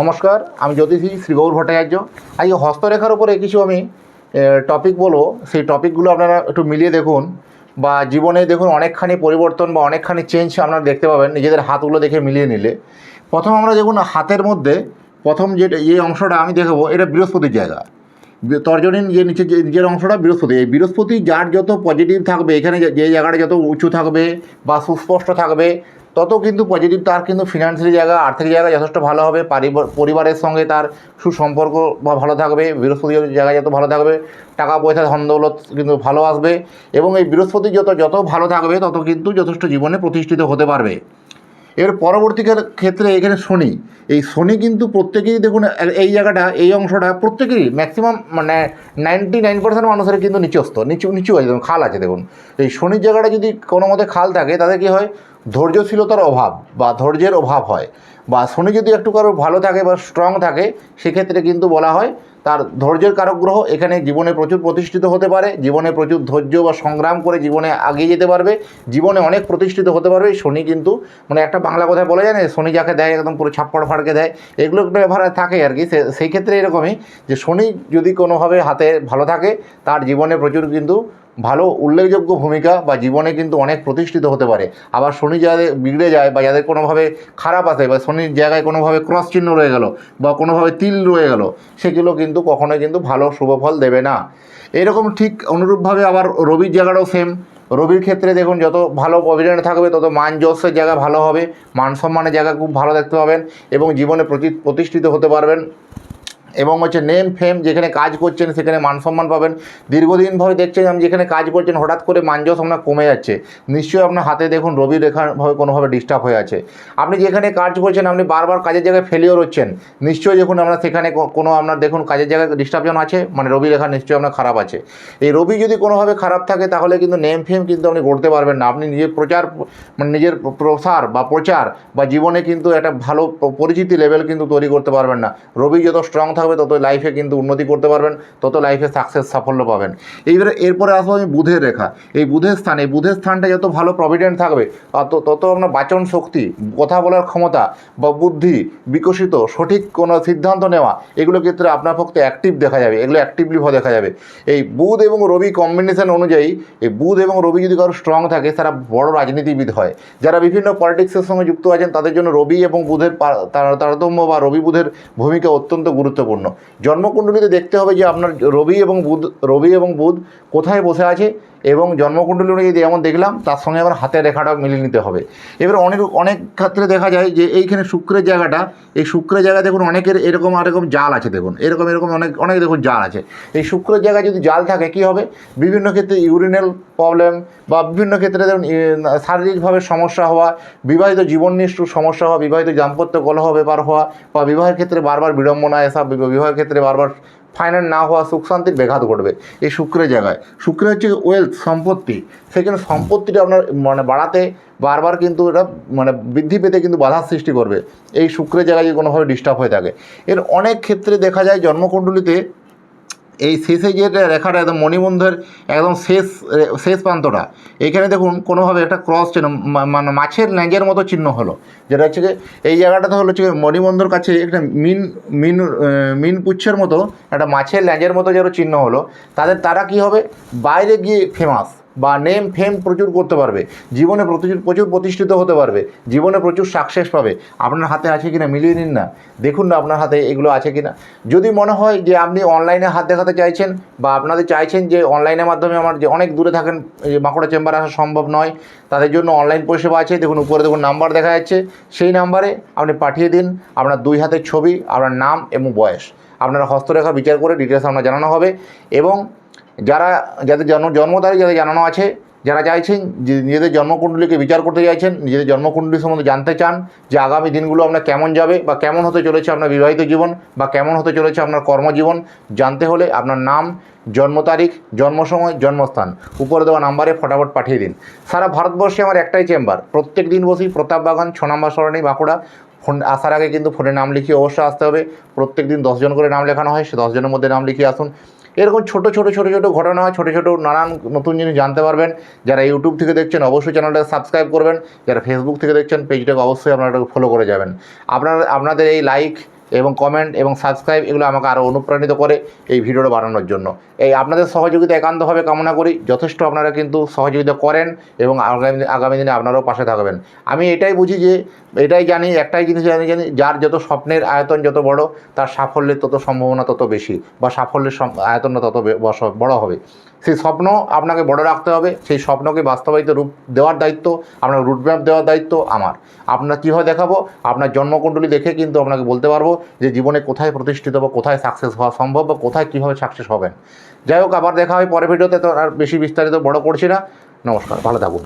নমস্কার, আমি জ্যোতিষী শ্রী গৌর ভট্টাচার্য। আজকে হস্তরেখার উপরে কিছু আমি টপিক বলব। সেই টপিকগুলো আপনারা একটু মিলিয়ে দেখুন বা জীবনে দেখুন অনেকখানি পরিবর্তন বা অনেকখানি চেঞ্জ আপনারা দেখতে পাবেন নিজেদের হাতগুলো দেখে মিলিয়ে নিলে। প্রথম আমরা দেখুন হাতের মধ্যে প্রথম যেটা এই অংশটা আমি দেখাবো, এটা বৃহস্পতির জায়গা। তর্জনীন যে নিচে যে নিজের অংশটা বৃহস্পতি। এই বৃহস্পতি যার যত পজিটিভ থাকবে, এখানে যে জায়গাটা যত উঁচু থাকবে বা সুস্পষ্ট থাকবে তত কিন্তু পজিটিভ তার কিন্তু ফিনান্সিয়ালি জায়গা, আর্থিক জায়গা যথেষ্ট ভালো হবে পরিবারের সঙ্গে তার সুসম্পর্ক বা ভালো থাকবে বৃহস্পতি জায়গা যত ভালো থাকবে, টাকা পয়সা, ধন দৌলত কিন্তু ভালো আসবে এবং এই বৃহস্পতি যত যত ভালো থাকবে, তত কিন্তু যথেষ্ট জীবনে প্রতিষ্ঠিত হতে পারবে। এর পরবর্তী ক্ষেত্রে এখানে শনি। এই শনি কিন্তু প্রত্যেকেই দেখুন এই জায়গাটা, এই অংশটা প্রত্যেকেরই ম্যাক্সিমাম মানে নাইনটি নাইন পার্সেন্ট মানুষের কিন্তু নিচস্ত নিচু নিচু আছে খাল আছে, দেখুন। এই শনির জায়গাটা যদি কোনো মতে খাল থাকে তাদের কী হয়? ধৈর্যশীলতার অভাব বা ধৈর্যের অভাব হয়। বা শনি যদি একটু কারও ভালো থাকে বা স্ট্রং থাকে, সেক্ষেত্রে কিন্তু বলা হয় তার ধৈর্যের কারক গ্রহ এখানে জীবনে প্রচুর প্রতিষ্ঠিত হতে পারে, জীবনে প্রচুর ধৈর্য বা সংগ্রাম করে জীবনে এগিয়ে যেতে পারবে, জীবনে অনেক প্রতিষ্ঠিত হতে পারবে। শনি কিন্তু মানে একটা বাংলা কথায় বলা যায় না শনি যাকে দেয় একদম পুরো ছাপ্পড় ফাড়কে দেয়, এগুলো একটা ব্যাপার থাকে আর কি। সেই ক্ষেত্রে এরকমই যে শনি যদি কোনোভাবে হাতে ভালো থাকে, তার জীবনে প্রচুর কিন্তু ভালো উল্লেখযোগ্য ভূমিকা বা জীবনে কিন্তু অনেক প্রতিষ্ঠিত হতে পারে। আবার শনি যাদের বিগড়ে যায় বা যাদের কোনোভাবে খারাপ আসে বা শনির জায়গায় কোনোভাবে ক্রস চিহ্ন রয়ে গেল বা কোনোভাবে তিল রয়ে গেল, সেগুলো কিন্তু কখনোই কিন্তু ভালো শুভফল দেবে না। এরকম ঠিক অনুরূপভাবে আবার রবির জায়গাটাও সেম রবির ক্ষেত্রে দেখুন যত ভালো প্রভিডেন্ট থাকবে, তত মান যশের জায়গা ভালো হবে, মান সম্মানের জায়গা খুব ভালো দেখতে পাবেন এবং জীবনে প্রতি- প্রতিষ্ঠিত হতে পারবেন। এবং হচ্ছে নেম ফেম যেখানে কাজ করছেন, সেখানে মান সম্মান পাবেন। দীর্ঘদিনভাবে দেখছেন আপনি যেখানে কাজ করছেন, হঠাৎ করে মানজস আপনার কমে যাচ্ছে। নিশ্চয়ই আপনার হাতে দেখুন রবি রেখাভাবে কোনোভাবে ডিস্টার্ব হয়ে আছে। আপনি যেখানে কাজ করছেন, আপনি বারবার কাজের জায়গায় ফেলিওর হচ্ছেন। নিশ্চয়ই দেখুন আপনার সেখানে কোনো আপনার দেখুন কাজের জায়গায় ডিস্টার্বজন আছে মানে রবি রেখা নিশ্চয়ই আপনার খারাপ আছে। এই রবি যদি কোনোভাবে খারাপ থাকে, তাহলে কিন্তু নেম ফেম কিন্তু আপনি গড়তে পারবেন না। আপনি নিজের প্রচার মানে নিজের প্রসার বা প্রচার বা জীবনে কিন্তু একটা ভালো পরিচিতি লেভেল কিন্তু তৈরি করতে পারবেন না। রবি যত স্ট্রং থাকবে, তত লাইফে কিন্তু উন্নতি করতে পারবেন, তত লাইফে সাকসেস সাফল্য পাবেন। এইবারে, এরপরে আসব আমি বুধের রেখা। এই বুধের স্থান, এই বুধের স্থানটা যত ভালো প্রভিডেন্ট থাকবে তত আপনার বাচন শক্তি, কথা বলার ক্ষমতা বা বুদ্ধি বিকশিত, সঠিক কোনো সিদ্ধান্ত নেওয়া, এগুলো ক্ষেত্রে আপনার পক্ষে অ্যাক্টিভ দেখা যাবে, এগুলো অ্যাক্টিভলি দেখা যাবে। এই বুধ এবং রবি কম্বিনেশন অনুযায়ী, এই বুধ এবং রবি যদি কারও স্ট্রং থাকে, তারা বড় রাজনীতিবিদ হয়। যারা বিভিন্ন পলিটিক্সের সঙ্গে যুক্ত আছেন, তাদের জন্য রবি এবং বুধের তার- তারতম্য বা রবি বুধের ভূমিকা অত্যন্ত গুরুত্বপূর্ণ। জন্মকুণ্ডলীতে দেখতে হবে যে আপনার রবি এবং বুধ, রবি এবং বুধ কোথায় বসে আছে এবং জন্মকুণ্ডলী অনুযায়ী যেমন দেখলাম, তার সঙ্গে আবার হাতের রেখাটা মিলিয়ে নিতে হবে। এবার অনেক অনেক ক্ষেত্রে দেখা যায় যে এইখানে শুক্রের জায়গাটা, এই শুক্রের জায়গায় দেখুন অনেকের এরকম এরকম জাল আছে দেখুন, এরকম এরকম অনেক অনেক দেখুন জাল আছে। এই শুক্রের জায়গায় যদি জাল থাকে, কী হবে? বিভিন্ন ক্ষেত্রে ইউরিনাল প্রবলেম বা বিভিন্ন ক্ষেত্রে ধরুন শারীরিকভাবে সমস্যা হওয়া, বিবাহিত জীবন নিষ্ঠুর সমস্যা হওয়া, বিবাহিত দাম্পত্য কলহ, ব্যাপার হওয়া বা বিবাহের ক্ষেত্রে বারবার বিড়ম্বনা আসা বিবা- বিবাহের ক্ষেত্রে বারবার ফাইনাল না হওয়া সুখ শান্তির ব্যাঘাত ঘটবে। এই শুক্রের জায়গায়। শুক্র হচ্ছে ওয়েলথ সম্পত্তি। সেখানে সম্পত্তিটা আপনার মানে বাড়াতে বারবার কিন্তু এটা মানে বৃদ্ধি পেতে কিন্তু বাধার সৃষ্টি করবে। এই শুক্রের জায়গায় যদি কোনোভাবে ডিস্টার্ব হয়ে থাকে। এর অনেক ক্ষেত্রে দেখা যায় জন্মকুণ্ডলিতে এই শেষে যে রেখাটা একদম মণিবন্ধের একদম শেষ শেষ প্রান্তটা এখানে দেখুন কোনোভাবে একটা ক্রস চিহ্ন মানে মাছের ল্যাঞ্জের মতো চিহ্ন হলো। যেটা হচ্ছে এই জায়গাটাতে হলো হচ্ছে মণিবন্ধর কাছে একটা মিন মিন মিন পুচ্ছের মতো একটা মাছের ল্যাঞ্জের মতো যেন চিহ্ন হলো, তাদের, তারা কি হবে? বাইরে গিয়ে ফেমাস বা নেম ফেম প্রচুর করতে পারবে। জীবনে প্রচুর প্রচুর প্রতিষ্ঠিত হতে পারবে। জীবনে প্রচুর সাকসেস পাবে। আপনার হাতে আছে কিনা মিলিয়ে নিন না। দেখুন না আপনার হাতে এগুলো আছে কিনা। যদি মনে হয় যে আপনি অনলাইনে হাত দেখাতে চাইছেন বা আপনাদের চাইছেন যে অনলাইনের মাধ্যমে আমার যে অনেক দূরে থাকেন যে বাঁকুড়া চেম্বার আসা সম্ভব নয়, তাদের জন্য অনলাইন পরিষেবা আছে। দেখুন, উপরে দেখুন নাম্বার দেখা যাচ্ছে। সেই নাম্বারে আপনি পাঠিয়ে দিন। আপনার দুই হাতের ছবি, আপনার নাম এবং বয়স। আপনার হস্তরেখা বিচার করে ডিটেলস আপনার জানানো হবে এবং যারা, যাদের জন্ম জন্ম তারিখ যাদের জানানো আছে, যারা চাইছেন যে নিজেদের জন্মকুণ্ডলীকে বিচার করতে চাইছেন, নিজেদের জন্মকুণ্ডলী সম্বন্ধে জানতে চান যে আগামী দিনগুলো আপনার কেমন যাবে বা কেমন হতে চলেছে আপনার বিবাহিত জীবন বা কেমন হতে চলেছে আপনার কর্মজীবন, জানতে হলে আপনার নাম, জন্ম তারিখ, জন্ম সময়, জন্মস্থান উপরে দেওয়া নাম্বারে ফটাফট পাঠিয়ে দিন। সারা ভারতবর্ষে আমার একটাই চেম্বার। প্রত্যেক দিন বসি প্রতাপ বাগান, ছ নম্বর সরণি, বাঁকুড়া। ফোন, আসার আগে কিন্তু ফোনে নাম লিখিয়ে অবশ্যই আসতে হবে। প্রত্যেক দিন দশজন করে নাম লেখানো হয়, সে দশজনের মধ্যে নাম লিখিয়ে আসুন। এরকম ছোট ছোট ছোট ছোট ঘটনা হয়, ছোট ছোট নানান নতুন জিনিস জানতে পারবেন। যারা ইউটিউব থেকে দেখছেন, অবশ্যই চ্যানেলটাকে সাবস্ক্রাইব করবেন। যারা ফেসবুক থেকে দেখছেন পেজটাকে অবশ্যই আপনারা ফলো করে যাবেন। আপনার, আপনাদের এই লাইক এবং কমেন্ট এবং সাবস্ক্রাইব এগুলো আমাকে আরও অনুপ্রাণিত করে এই ভিডিওটা বানানোর জন্য। এই আপনাদের সহযোগিতা একান্তভাবে কামনা করি, যথেষ্ট আপনারা কিন্তু সহযোগিতা করেন এবং আগামী আগামী দিনে আপনারাও পাশে থাকবেন। আমি এটাই বুঝি যে, এটাই জানি, একটাই জিনিস জানি জানি, যার যত স্বপ্নের আয়তন যত বড়, তার সাফল্যের তত সম্ভাবনা তত বেশি বা সাফল্যের আয়তনটা তত বড় হবে। সেই স্বপ্ন আপনাকে বড় রাখতে হবে, সেই স্বপ্নকে বাস্তবায়িত রূপ দেওয়ার দায়িত্ব, আপনার রুটম্যাপ দেওয়ার দায়িত্ব আমার। আপনার কীভাবে দেখাবো? আপনার জন্মকুণ্ডলী দেখে কিন্তু আপনাকে বলতে পারব যে জীবনে কোথায় প্রতিষ্ঠিত বা কোথায় সাকসেস হওয়া সম্ভব বা কোথায় কীভাবে সাকসেস হবেন। যাই হোক, আবার দেখা হয় পরে ভিডিওতে তো আর বেশি বিস্তারিত বড় করছি না। নমস্কার, ভালো থাকুন।